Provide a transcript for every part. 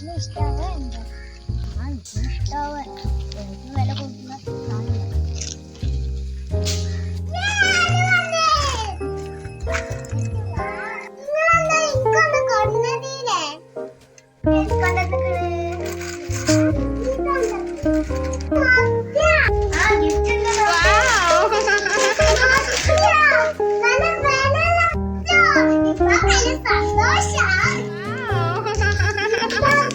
ഇതിന് ഇഷ്ടാവുക എന്താ ആ എനിക്ക് ഇഷ്ടാവുക എനിക്ക് വില കൊടുക്കുന്ന സാധനം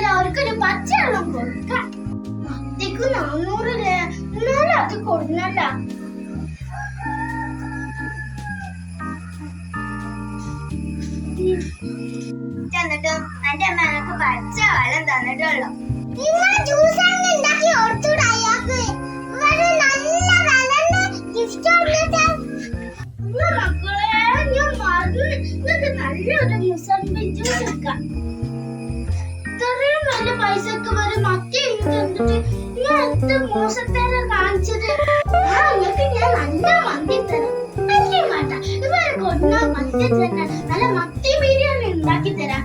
എനിക്കുണ്ടായില്ല അവർക്കൊരു പച്ചവെള്ളം കൊടുക്കാം. മത്തിക്ക് നാനൂറ് എന്നാലും അത് കൊടുക്കണല്ല എന്നിട്ടും എന്റെ അമ്മ എനിക്ക് പച്ച വെള്ളം തന്നിട്ടുള്ളൂ. നിങ്ങൾ ജ്യൂസ് ഉണ്ടാക്കി കൊടുത്തൂടെ അയാൾക്ക്. മക്കളെ ഞാൻ മറന്നു. നല്ലൊരു മുസമ്പി ജ്യൂസ് എടുക്കാം ഇത്രയും പൈസ പൈസക്ക് വരും മത്തി തന്നിട്ട് എത്ര മോശത്തേനെ കാണിച്ചത്? ആ നിങ്ങൾക്ക് ഞാൻ നല്ല മന്തി തരാം. അല്ലേ വേണ്ട. ഇവരെ കൊണ്ടാ മത്തി തന്നെ നല്ല മത്തി ബിരിയാണി ഉണ്ടാക്കി തരാം.